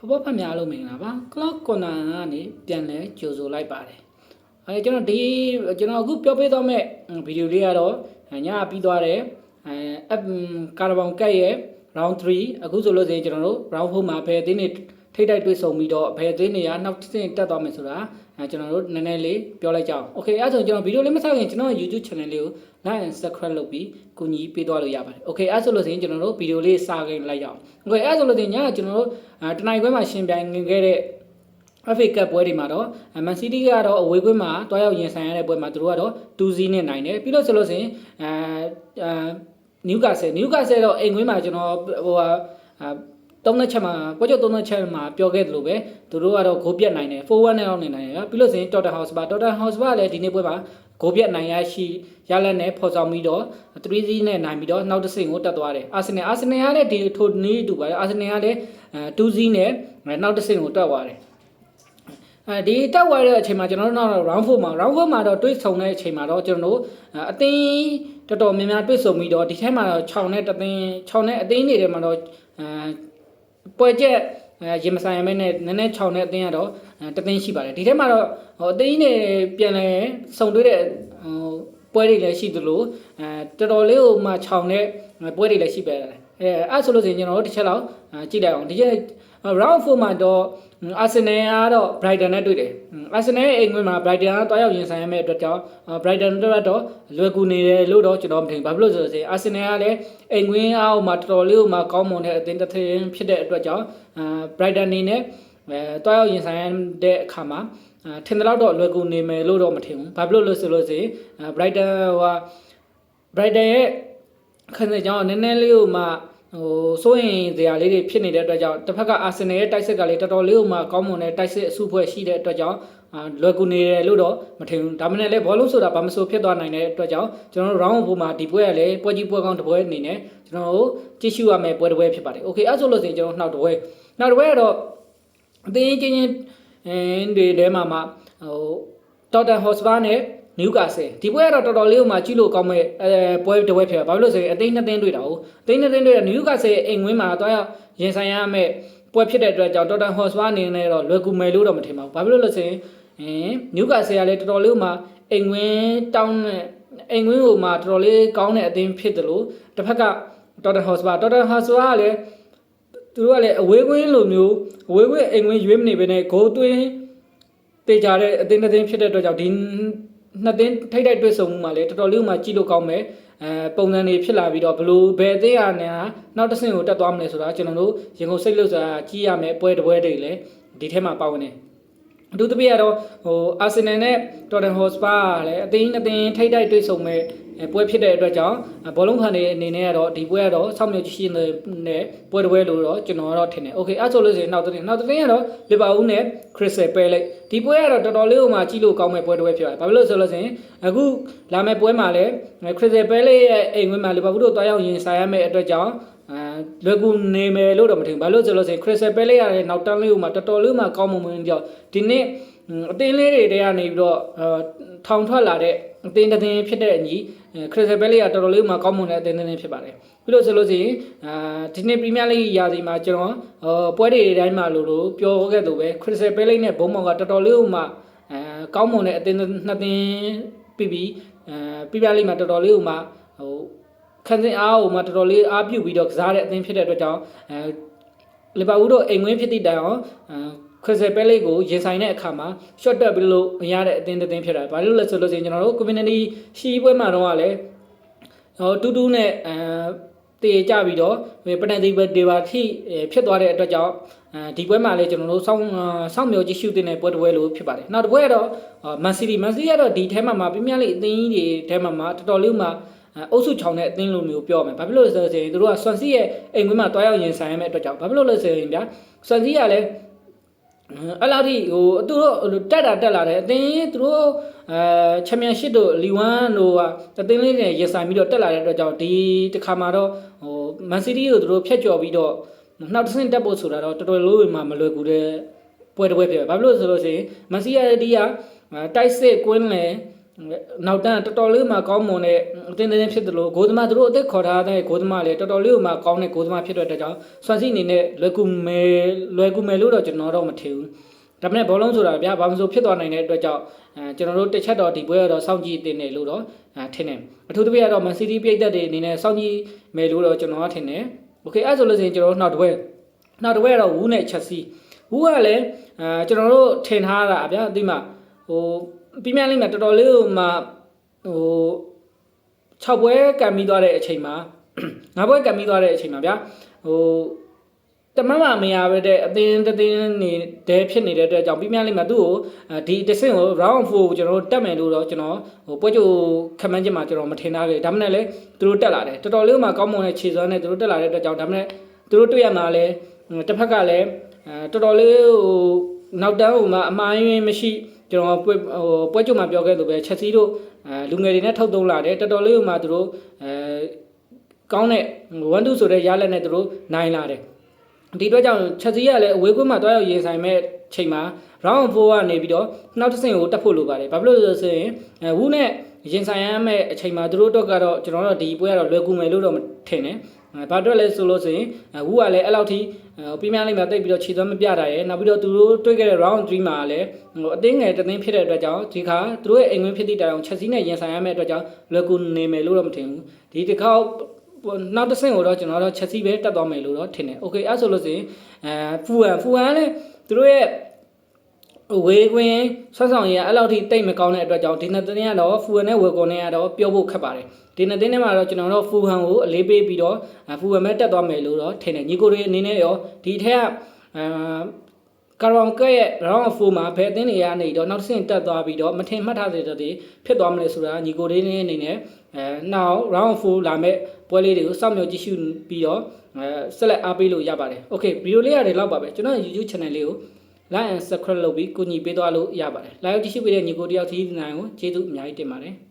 ဖဖဖတ်များလို့မင်္ဂလာပါ cloud corner ကနေပြန်လဲကြိုဆိုလိုက်ပါတယ်အဲကျွန်တော်ဒီကျွန်တော်အခုပြောပြတော့မဲ့ဗီဒီယိုလေးကတော့ညပြီးသွားတယ်အဲအပ်ကာရဘောင်ကက်ရဲ့ round 3အခုဆိုလို့ဆိုရင်ကျွန်တော်တို့ round 4မှာဘယ်အသင်းတွေထိတိုက်တွေ့ဆုံပြီးတော့ဘယ်အသင်းတွေကနောက်တစ်ဆင့်တက်သွားမယ်ဆိုတာ အဲကျွန်တော်တို့နည်းနည်းလေးပြောလိုက်ကြအောင် okay အဲဆိုကျွန်တော်ဗီဒီယိုလေးမဆောက်ရင်ကျွန်တော် YouTube channel လေးကို like and subscribe လုပ်ပြီးကူညီပေးသွားလို့ရပါတယ် okay အဲဆိုလို့ဆိုရင်ကျွန်တော်တို့ဗီဒီယိုလေးစခိုင်းလိုက်ကြအောင် okay အဲဆိုလို့ဆိုရင်ညကျွန်တော်တို့တနိုင်ခွဲမှာရှင်ပြိုင်ငင်ခဲ့တဲ့ FA Cup ပွဲတွေမှာတော့ Man City ကတော့အဝေးကွင်းမှာတွားရောက်ရင်ဆိုင်ရတဲ့ပွဲမှာသူတို့ကတော့2-0နဲ့နိုင်တယ်ပြီးတော့ဆိုလို့ဆိုရင်အဲအဲ Newcastle Newcastle တော့အိမ်ကွင်းမှာကျွန်တော်ဟိုဟာ တုံးတဲ့ချက်မှာပွဲချုပ်တုံးတဲ့ချက်မှာပြောခဲ့သလိုပဲသူတို့ကတော့ဂိုးပြတ်နိုင်တယ်4-1နဲ့အောင်နေနိုင်တယ်ပြီးလို့ဆိုရင် Tottenham Hotspur Tottenham Hotspur လည်းဒီနေ့ပွဲမှာဂိုးပြတ်နိုင်ရရှိရလက်နဲ့ဖော်ဆောင်ပြီးတော့3-0နဲ့နိုင်ပြီးတော့နောက်တစ်ဆင့်ကိုတက်သွားတယ်အာဆင်နယ်အာဆင်နယ်ကလည်းဒီထိုနေ့တူပါတယ်အာဆင်နယ်ကလည်း2-0နဲ့နောက်တစ်ဆင့်ကိုတက်သွားတယ်အဲဒီတက်သွားတဲ့အချိန်မှာကျွန်တော်တို့နောက် round 4မှာ round 4မှာတော့တွေးဆုံတဲ့အချိန်မှာတော့ကျွန်တော်တို့အသင်းတော်တော်များများတွေးဆုံပြီးတော့ဒီထဲမှာတော့6နဲ့တသင်း6နဲ့အသင်းတွေထဲမှာတော့အဲ ပွဲချက်ရေမဆိုင်ရမဲနဲ့နည်းနည်း6နဲ့အသင်းကတော့တသင်းရှိပါတယ်ဒီထဲမှာတော့ဟိုအသင်းတွေပြန်လဲစုံတွေးတဲ့ဟိုပွဲတွေလည်းရှိသလိုအဲတော်တော်လေးဟိုမှ6နဲ့ပွဲတွေလည်းရှိပါတယ်အဲအဲ့ဆိုလို့ဆိုရင်ကျွန်တော်တို့တစ်ချက်လောက်ကြည့်လိုက်အောင်ဒီချက် round 4မှာတော့အာဆင်နယ်ကတော့ Brighton နဲ့တွေ့တယ်အာဆင်နယ်ရဲ့အိမ်ဝင်မှာ Brighton ကတွားရောက်ရင်ဆိုင်ရမယ့်အတွက်ကြောင့် Brighton တို့တော့လွယ်ကူနေတယ်လို့တော့ကျွန်တော်မထင်ဘာဖြစ်လို့ဆိုတော့အာဆင်နယ်ကလည်းအိမ်ဝင်အောက်မှာတော်တော်လေးမှကောင်းမွန်တဲ့အသင်းတစ်ထင်းဖြစ်တဲ့အတွက်ကြောင့်အာ Brighton နေနဲ့အဲတွားရောက်ရင်ဆိုင်ရတဲ့အခါမှာထင်တယ်တော့လွယ်ကူနေမယ်လို့တော့မထင်ဘူးဘာဖြစ်လို့လဲဆိုလို့ဆိုရင် Brighton ဟို Brighton ရဲ့ခန်းစကြောင်းနည်းနည်းလေးဟိုမှ ဟိုစိုးရင်ဇာလေးတွေဖြစ်နေတဲ့အတွက်ကြောင့်တစ်ဖက်ကအာဆင်နယ်ရဲ့တိုက်စစ်ကလည်းတော်တော်လေးဟိုမှကောင်းမွန်တဲ့တိုက်စစ်အစုဖွဲ့ရှိတဲ့အတွက်ကြောင့်အာလွယ်ကူနေတယ်လို့တော့မထင်ဘူးဒါမှမဟုတ်လည်းဘောလုံးဆိုတာဘာမဆိုဖြစ်သွားနိုင်တဲ့အတွက်ကြောင့်ကျွန်တော်တို့ round 4မှာဒီပွဲကလည်းပွဲကြီးပွဲကောင်းတစ်ပွဲအနေနဲ့ကျွန်တော်တို့ကြည့်ရှုရမယ့်ပွဲတစ်ပွဲဖြစ်ပါတယ် okay အဲ့ဆိုလို့ဆိုရင်ကျွန်တော်နောက်တစ်ပွဲနောက်တစ်ပွဲကတော့အသေးချင်းချင်းအင်းတွေထဲမှာမှဟို Tottenham Hotspur နဲ့ နျူကာဆယ်ဒီပွဲကတော့တော်တော်လေးမှကြည့်လို့ကောင်းမဲ့အဲပွဲတစ်ပွဲဖြစ်တာဘာလို့လဲဆိုရင်အသိန်းနှစ်သိန်းတွေ့တာဟုတ်အသိန်းနှစ်သိန်းတွေ့တာနျူကာဆယ်အိမ်ဝင်းမှာတော့ရင်ဆိုင်ရမဲ့ပွဲဖြစ်တဲ့အတွက်ကြောင့်တော်တန်ဟော့စပါအနေနဲ့တော့လွယ်ကူမယ်လို့တော့မထင်ပါဘူးဘာဖြစ်လို့လဲဆိုရင်အင်းနျူကာဆယ်ကလည်းတော်တော်လေးမှအိမ်ဝင်းတောင်းနဲ့အိမ်ဝင်းကိုမှတော်တော်လေးကောင်းတဲ့အသင်းဖြစ်တယ်လို့တစ်ဖက်ကတော်တန်ဟော့စပါတော်တန်ဟော့စပါကလည်းသူတို့ကလည်းအဝေးကွင်းလိုမျိုးအဝေးကွင်းအိမ်ဝင်းရွေးမနေဘဲနဲ့ဂိုးသွင်းတေချာတဲ့အသင်းတစ်သင်းဖြစ်တဲ့အတွက်ကြောင့်ဒီ နှစ်သင်းထိတ်တိုက်တွေ့ဆုံမှုမှာလည်းတော်တော်လေးမှကြည့်လို့ကောင်းမယ်အဲပုံစံတွေဖြစ်လာပြီးတော့ဘလို့ဘယ်အသင်းအားနဲ့နောက်တစ်ဆင့်ကိုတက်သွားမလဲဆိုတာကျွန်တော်တို့ရင်ကုန်စိတ်လို့ဆိုတာကြည့်ရမယ်ပွဲတစ်ပွဲတွေလည်းဒီထဲမှာပါဝင်နေ အထူးသဖြင့်ကတော့ဟိုအာဆင်နယ်နဲ့တော်တန်ဟော့စပါကလည်းအသင်းအသင်းထိတ်တိုက်တွေ့ဆုံမဲ့ပွဲဖြစ်တဲ့အတွက်ကြောင့်ဘောလုံးဖန်တွေအနေနဲ့ကတော့ဒီပွဲကတော့စောင့်မျှော်ကြည့်ရှင်းတဲ့ပွဲတစ်ပွဲလို့တော့ကျွန်တော်ကတော့ထင်တယ်။ Okay အဲ့ဆိုလို့ဆိုရင်နောက်တစ်သင်းနောက်တစ်သင်းကတော့လီဗာပူးနဲ့ခရစ်စတယ်ပဲလိုက်ဒီပွဲကတော့တော်တော်လေးဟိုမှာကြည့်လို့ကောင်းမဲ့ပွဲတစ်ပွဲဖြစ်ပါတယ်။ဘာဖြစ်လို့ဆိုလို့ဆိုရင်အခုလာမယ့်ပွဲမှာလည်းခရစ်စတယ်ပဲလိုက်ရဲ့အိမ်ဝင်မှာလီဗာပူးတို့တွားရောက်ရင်ဆိုင်ရမယ့်အတွက်ကြောင့် အဲလွယ်ကူနေမယ်လို့တော့မထင်ဘူး။ဘာလို့ဆိုလို့ဆိုရင်ခရစ်စတယ်ပဲလိုက်ရတဲ့နောက်တန်းလေးဟိုမှာတော်တော်လေးဟိုမှာကောင်းမွန်မွန်ကြောင့်ဒီနေ့အသင်းလေးတွေတည်းကနေပြီးတော့ထောင်ထွက်လာတဲ့အသင်းတစ်သင်းဖြစ်တဲ့အညီခရစ်စတယ်ပဲလေးကတော်တော်လေးမှကောင်းမွန်တဲ့အသင်းတစ်သင်းဖြစ်ပါတယ်ပြီးလို့ဆိုလို့ရှိရင်အာဒီနေ့ပရီးမီးယားလိရာသီမှာကျွန်တော်ပွဲတွေတိုင်းမှာလို့လို့ပြောခဲ့သူပဲခရစ်စတယ်ပဲလေးနဲ့ဘုံမောင်ကတော်တော်လေးမှအဲကောင်းမွန်တဲ့အသင်းနှစ်သင်းပြီးပြီးအဲပရီးမီးယားလိမှာတော်တော်လေးမှဟို ခန်းစင်အားဟိုမှာတော်တော်လေးအားပြုပြီးတော့ကစားတဲ့အသင်းဖြစ်တဲ့အတွက်ကြောင့်အဲလီဗာပူးတို့အိမ်ဝင်းဖြစ်သည့်တိုင်အောင်ခရစ်စတယ်ပဲလေးကိုရင်ဆိုင်တဲ့အခါမှာ short တက်ပြီးလို့မရတဲ့အသင်းတစ်သင်းဖြစ်တာဘာလို့လဲဆိုလို့ရှိရင်ကျွန်တော်တို့ community ရှီပွဲမှာတော့ကလည်းဟိုတူတူနဲ့အဲတေကြပြီးတော့ပနတီဒေပါထိဖြစ်သွားတဲ့အတွက်ကြောင့်အဲဒီပွဲမှာလည်းကျွန်တော်တို့စောင်းစောင်းမြော်ကြီးရှုတင်တဲ့ပွဲတစ်ပွဲလို့ဖြစ်ပါတယ်နောက်တစ်ပွဲကတော့မန်စီးတီးမန်စီးကတော့ဒီထဲမှာမှာပြင်းပြလေးအသင်းကြီးတွေထဲမှာမှာတော်တော်လေးမှာ အုပ်စုချောင်းတဲ့အသင်းလိုမျိုးပြောမယ်ဘာဖြစ်လို့လဲဆိုရင်တို့ကဆွန်စီရဲ့အိမ်ကွင်းမှာတွားရောက်ရင်ဆိုင်ရမယ့်အတွက်ကြောင့်ဘာဖြစ်လို့လဲဆိုရင်ဗျာဆွန်စီကလည်းအဲ့လောက်ထိဟိုသူတို့တက်တာတက်လာတယ်အတင်းသူတို့အဲချန်ပီယံရှစ်တို့လီဝမ်တို့ကအတင်းလေးတွေရင်ဆိုင်ပြီးတော့တက်လာတဲ့အတွက်ကြောင့်ဒီတစ်ခါမှာတော့ဟိုမန်စီးတီးကိုသူတို့ဖျက်ကျော်ပြီးတော့နောက်တစ်ဆင့်တက်ဖို့ဆိုတာတော့တော်တော်လေးမှမလွယ်ကူတဲ့ပွဲတစ်ပွဲဖြစ်ပဲဘာဖြစ်လို့ဆိုလို့ရှိရင်မန်စီးတီးကတိုက်စစ်ကွင်းလေ နောက်တန်းတော်တော်လေးမှကောင်းမွန်တဲ့အတင်းတင်းဖြစ်တယ်လို့ဂိုးသမားသူတို့အသက်ခေါ်ထားတဲ့ဂိုးသမားလည်းတော်တော်လေးမှကောင်းတဲ့ဂိုးသမားဖြစ်တဲ့အတွက်ကြောင့်ဆွမ်စီအနေနဲ့လွယ်ကူမယ်လွယ်ကူမယ်လို့တော့ကျွန်တော်တော့မထင်ဘူးဒါပေမဲ့ဘောလုံးဆိုတာဗျာဘာမှမဆိုဖြစ်သွားနိုင်တဲ့အတွက်ကြောင့်အဲကျွန်တော်တို့တစ်ချက်တော့ဒီပွဲကတော့စောင့်ကြည့်တင်တယ်လို့တော့အဲထင်တယ်အထူးသဖြင့်ကတော့ Man City ပြည်သက်တွေအနေနဲ့စောင့်ကြည့်မယ်လို့တော့ကျွန်တော်ကထင်တယ်โอเคအဲ့ဆိုလို့ဆိုရင်ကျွန်တော်တို့နောက်တစ်ပွဲနောက်တစ်ပွဲကတော့ဝူးနဲ့ချက်စီဝူးကလည်းအဲကျွန်တော်တို့ထင်ထားတာဗျာအတိမဟို ပြင်းပြလိမ့်မယ်တော်တော်လေးဟိုမှဟို6ပွဲကံပြီးသွားတဲ့အချိန်မှာ9ပွဲကံပြီးသွားတဲ့အချိန်မှာဗျာဟိုတမန်မမရပဲတဲ့အသင်းတစ်သင်းနေတဲ့ဖြစ်နေတဲ့အတွက်ကြောင့်ပြင်းပြလိမ့်မယ်သူ့ကိုဒီတစ်ဆင့်ကို round 4ကိုကျွန်တော်တို့တက်မယ်လို့တော့ကျွန်တော်ဟိုပွဲကြိုခမန်းချက်မှာကျွန်တော်မထင်သားခဲ့ဒါမှမဟုတ်လည်းသူတို့တက်လာတယ်တော်တော်လေးမှကောင်းမွန်တဲ့ခြေစွမ်းနဲ့သူတို့တက်လာတဲ့အတွက်ကြောင့်ဒါမှမဟုတ်သူတို့တွေ့ရမှာလဲတစ်ဖက်ကလည်းအဲတော်တော်လေးဟိုနောက်တန်းဟိုမှာအမိုင်းမရှိ ကျွန်တော်ပွဲဟိုပွဲကြိုမှာပြောခဲ့လို့ပဲချက်စီတို့အဲလူငယ်တွေနဲ့ထုတ်သုံးလာတယ်တော်တော်လေးဟိုမှာသူတို့အဲကောင်းတဲ့1 2ဆိုတဲ့ရလက်နဲ့သူတို့နိုင်လာတယ်ဒီအတွက်ကြောင့်ချက်စီကလည်းအဝေးကွင်းမှာတွားရောက်ရင်ဆိုင်မဲ့ချိန်မှာ round 4ကနေပြီးတော့နောက်တစ်ဆင့်ကိုတက်ဖို့လိုပါတယ်ဘာဖြစ်လို့လဲဆိုရင်အဲဝူးနဲ့ရင်ဆိုင်ရမယ့်အချိန်မှာသူတို့တော့ကတော့ကျွန်တော်တို့ဒီပွဲကတော့လွယ်ကူမယ်လို့တော့ထင်တယ်အဲ ဘာအတွက်လဲဆိုလို့ဆိုရင်အဲဝူးကလည်းအဲ့လောက်ထိပြင်းပြလိမ့်မယ်တိတ်ပြီးတော့ခြေသွမ်းမပြတာရယ်နောက်ပြီးတော့သူတို့တွေ့ခဲ့တဲ့ round 3မှာလည်းဟိုအသင်းငယ်တစ်သင်းဖြစ်တဲ့အတွက်ကြောင့်ဒီခါသူတို့ရဲ့အိမ်ဝင်ဖြစ်သည့်တိုင်အောင်ချက်စီနဲ့ရင်ဆိုင်ရမယ့်အတွက်ကြောင့်လွယ်ကူနေမယ်လို့တော့မထင်ဘူးဒီတစ်ခါနောက်တစ်ဆင့်ကိုတော့ကျွန်တော်တို့ချက်စီပဲတက်သွားမယ်လို့တော့ထင်တယ်။ Okay အဲ့ဆိုလို့ဆိုရင်အဲဖူဟန်ဖူဟန်လည်းသူတို့ရဲ့ ဝေကွင်းဆွဆောင်ရည်အဲ့လောက်ထိတိတ်မကောင်းတဲ့အတွက်ကြောင့်ဒီနှစ်တင်းကတော့ဖူဟန်နဲ့ဝေကွန်နဲ့ကတော့ပြောဖို့ခက်ပါတယ်။ဒီနှစ်တင်းထဲမှာတော့ကျွန်တော်တို့ဖူဟန်ကိုအလေးပေးပြီးတော့ဖူဟန်ပဲတက်သွားမယ်လို့တော့ထင်တယ်။ညီကိုတွေအနေနဲ့ရောဒီထက်ကအာကာရောင်ကဲ့ရဲ့ round 4မှာဘယ်အသင်းတွေကနေတော့နောက်တစ်ဆင့်တက်သွားပြီးတော့မထင်မှတ်ထားတဲ့တွေဖြစ်သွားမလဲဆိုတာညီကိုတွေအနေနဲ့အဲနောက် round 4လာမဲ့ပွဲလေးတွေကိုစောင့်မျှော်ကြည့်ရှုပြီးတော့အဲဆက်လက်အားပေးလို့ရပါတယ်။ Okay ဗီဒီယိုလေးရတယ်လောက်ပါပဲကျွန်တော် YouTube channel လေးကို like and subscribe လုပ်ပြီးကူညီပေးသွားလို့ရပါတယ်။ live ကြည့်ရှုပေးတဲ့ညီကိုတယောက်ทีနိုင်ကိုကျေးဇူးအများကြီးတင်ပါတယ်။